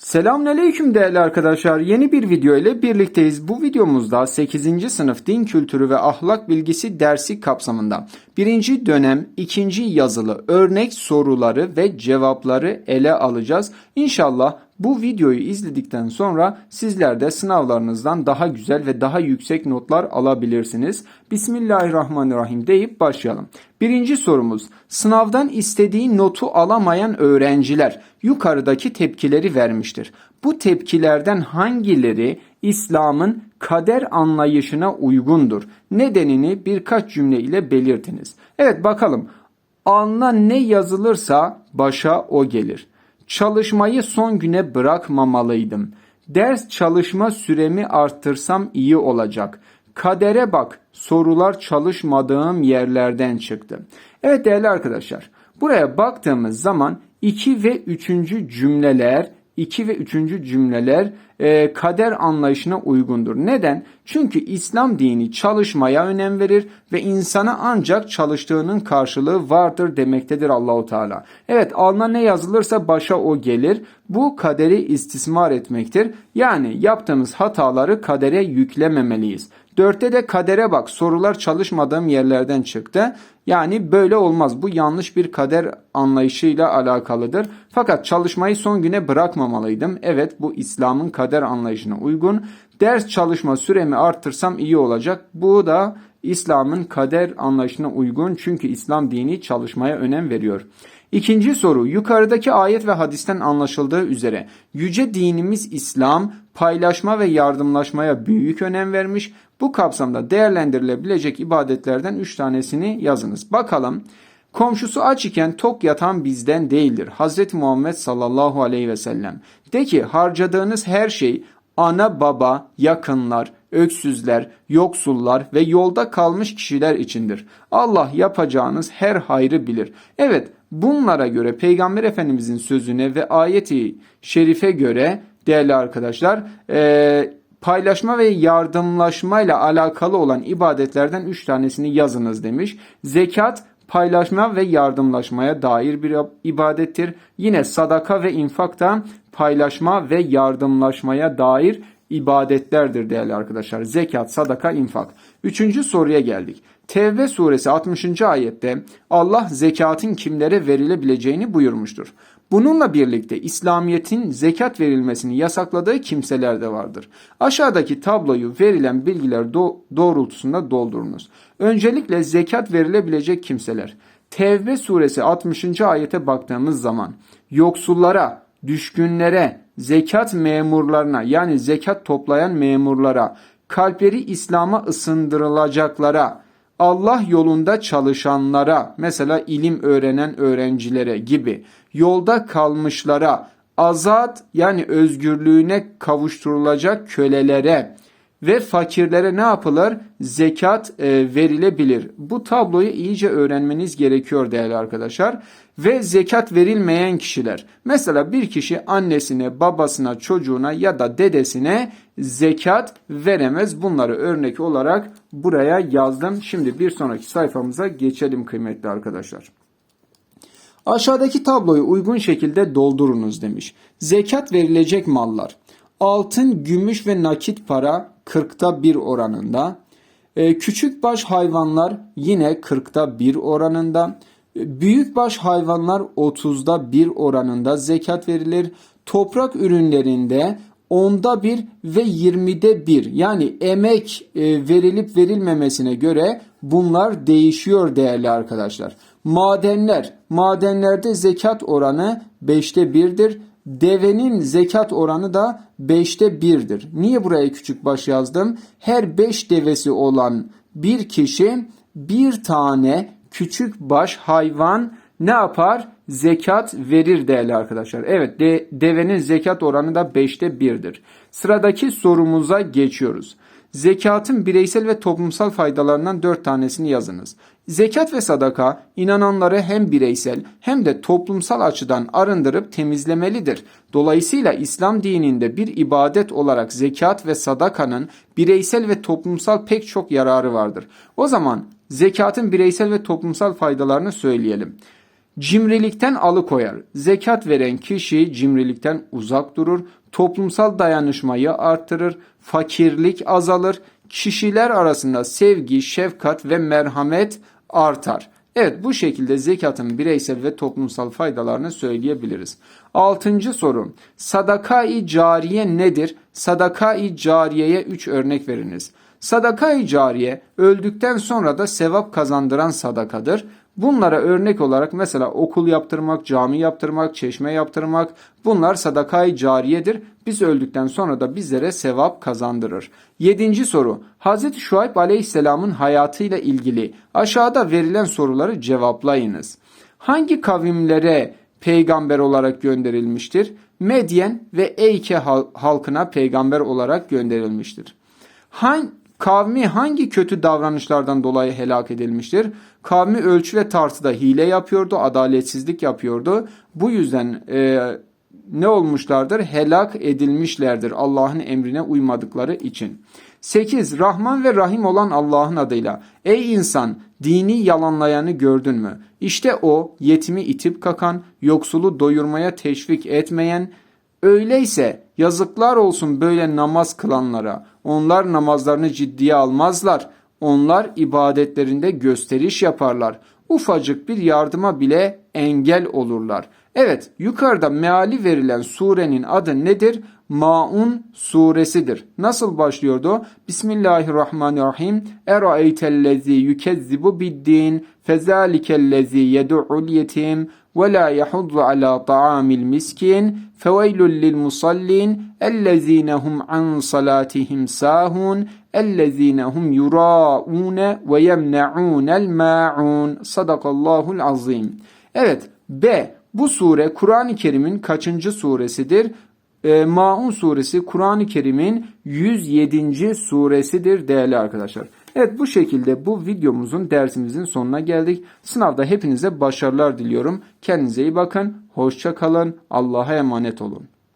Selamünaleyküm değerli arkadaşlar. Yeni bir video ile birlikteyiz. Bu videomuzda 8. sınıf din kültürü ve ahlak bilgisi dersi kapsamında 1. dönem 2. yazılı örnek soruları ve cevapları ele alacağız. İnşallah bu videoyu izledikten sonra sizler de sınavlarınızdan daha güzel ve daha yüksek notlar alabilirsiniz. Bismillahirrahmanirrahim deyip başlayalım. Birinci sorumuz sınavdan istediği notu alamayan öğrenciler yukarıdaki tepkileri vermiştir. Bu tepkilerden hangileri İslam'ın kader anlayışına uygundur? Nedenini birkaç cümle ile belirtiniz. Evet bakalım. Alnına ne yazılırsa başa o gelir. Çalışmayı son güne bırakmamalıydım. Ders çalışma süremi arttırsam iyi olacak. Kadere bak, sorular çalışmadığım yerlerden çıktı. Evet değerli arkadaşlar, buraya baktığımız zaman 2 ve 3. cümleler 2 ve 3. cümleler e, kader anlayışına uygundur. Neden? Çünkü İslam dini çalışmaya önem verir ve insana ancak çalıştığının karşılığı vardır demektedir Allahu Teala. Evet alnına ne yazılırsa başa o gelir. Bu kaderi istismar etmektir. Yani yaptığımız hataları kadere yüklememeliyiz. Dörtte de kadere bak sorular çalışmadığım yerlerden çıktı. Yani böyle olmaz. Bu yanlış bir kader anlayışıyla alakalıdır. Fakat çalışmayı son güne bırakmamalıydım. Evet bu İslam'ın kader anlayışına uygun. Ders çalışma süremi arttırsam iyi olacak. Bu da İslam'ın kader anlayışına uygun. Çünkü İslam dini çalışmaya önem veriyor. İkinci soru yukarıdaki ayet ve hadisten anlaşıldığı üzere yüce dinimiz İslam paylaşma ve yardımlaşmaya büyük önem vermiş. Bu kapsamda değerlendirilebilecek ibadetlerden 3 tanesini yazınız. Bakalım komşusu aç iken tok yatan bizden değildir. Hazreti Muhammed sallallahu aleyhi ve sellem. De ki harcadığınız her şey ana baba, yakınlar, öksüzler, yoksullar ve yolda kalmış kişiler içindir. Allah yapacağınız her hayrı bilir. Evet bunlara göre Peygamber Efendimizin sözüne ve ayeti şerife göre değerli arkadaşlar e, paylaşma ve yardımlaşma ile alakalı olan ibadetlerden üç tanesini yazınız demiş. Zekat paylaşma ve yardımlaşmaya dair bir ibadettir. Yine sadaka ve infak da paylaşma ve yardımlaşmaya dair ibadetlerdir değerli arkadaşlar. Zekat, sadaka, infak. Üçüncü soruya geldik. Tevbe suresi 60. ayette Allah zekatın kimlere verilebileceğini buyurmuştur. Bununla birlikte İslamiyet'in zekat verilmesini yasakladığı kimseler de vardır. Aşağıdaki tabloyu verilen bilgiler do- doğrultusunda doldurunuz. Öncelikle zekat verilebilecek kimseler. Tevbe suresi 60. ayete baktığımız zaman yoksullara, düşkünlere, zekat memurlarına yani zekat toplayan memurlara, kalpleri İslam'a ısındırılacaklara, Allah yolunda çalışanlara, mesela ilim öğrenen öğrencilere gibi, yolda kalmışlara, azat yani özgürlüğüne kavuşturulacak kölelere ve fakirlere ne yapılır? Zekat e, verilebilir. Bu tabloyu iyice öğrenmeniz gerekiyor değerli arkadaşlar. Ve zekat verilmeyen kişiler. Mesela bir kişi annesine, babasına, çocuğuna ya da dedesine zekat veremez. Bunları örnek olarak buraya yazdım. Şimdi bir sonraki sayfamıza geçelim kıymetli arkadaşlar. Aşağıdaki tabloyu uygun şekilde doldurunuz demiş. Zekat verilecek mallar. Altın, gümüş ve nakit para 40'ta 1 oranında. Ee, küçük baş hayvanlar yine 40'ta 1 oranında. Ee, Büyük baş hayvanlar 30'da 1 oranında zekat verilir. Toprak ürünlerinde onda bir ve 20'de bir yani emek e, verilip verilmemesine göre bunlar değişiyor değerli arkadaşlar. Madenler, madenlerde zekat oranı 5'te 1'dir. Devenin zekat oranı da 5'te 1'dir. Niye buraya küçük baş yazdım? Her 5 devesi olan bir kişi bir tane küçük baş hayvan ne yapar? Zekat verir değerli arkadaşlar. Evet de, devenin zekat oranı da 5'te 1'dir. Sıradaki sorumuza geçiyoruz. Zekatın bireysel ve toplumsal faydalarından 4 tanesini yazınız. Zekat ve sadaka inananları hem bireysel hem de toplumsal açıdan arındırıp temizlemelidir. Dolayısıyla İslam dininde bir ibadet olarak zekat ve sadakanın bireysel ve toplumsal pek çok yararı vardır. O zaman zekatın bireysel ve toplumsal faydalarını söyleyelim. Cimrilikten alıkoyar. Zekat veren kişi cimrilikten uzak durur. Toplumsal dayanışmayı artırır. Fakirlik azalır. Kişiler arasında sevgi, şefkat ve merhamet artar. Evet bu şekilde zekatın bireysel ve toplumsal faydalarını söyleyebiliriz. Altıncı soru. Sadaka-i cariye nedir? Sadaka-i cariyeye 3 örnek veriniz. Sadaka-i cariye öldükten sonra da sevap kazandıran sadakadır. Bunlara örnek olarak mesela okul yaptırmak, cami yaptırmak, çeşme yaptırmak bunlar sadaka-i cariyedir. Biz öldükten sonra da bizlere sevap kazandırır. Yedinci soru. Hz. Şuayb aleyhisselamın hayatıyla ilgili aşağıda verilen soruları cevaplayınız. Hangi kavimlere peygamber olarak gönderilmiştir? Medyen ve Eyke hal- halkına peygamber olarak gönderilmiştir. Hangi Kavmi hangi kötü davranışlardan dolayı helak edilmiştir? Kavmi ölçü ve tartıda hile yapıyordu, adaletsizlik yapıyordu. Bu yüzden e, ne olmuşlardır? Helak edilmişlerdir Allah'ın emrine uymadıkları için. 8. Rahman ve Rahim olan Allah'ın adıyla. Ey insan dini yalanlayanı gördün mü? İşte o yetimi itip kakan, yoksulu doyurmaya teşvik etmeyen, Öyleyse yazıklar olsun böyle namaz kılanlara. Onlar namazlarını ciddiye almazlar. Onlar ibadetlerinde gösteriş yaparlar. Ufacık bir yardıma bile engel olurlar. Evet, yukarıda meali verilen surenin adı nedir? Maun suresidir. Nasıl başlıyordu? Bismillahirrahmanirrahim. Eraeytellezi yukezzibu biddin fezalikellezi yed'ul yetim ve la yahuddu ala ta'amil miskin feveylül lil musallin ellezine hum an salatihim sahun ellezine hum yuraune ve yemne'unel ma'un. Sadakallahul azim. Evet, B. Bu sure Kur'an-ı Kerim'in kaçıncı suresidir? E, Maun suresi Kur'an-ı Kerim'in 107. suresidir değerli arkadaşlar. Evet bu şekilde bu videomuzun dersimizin sonuna geldik. Sınavda hepinize başarılar diliyorum. Kendinize iyi bakın. Hoşça kalın. Allah'a emanet olun.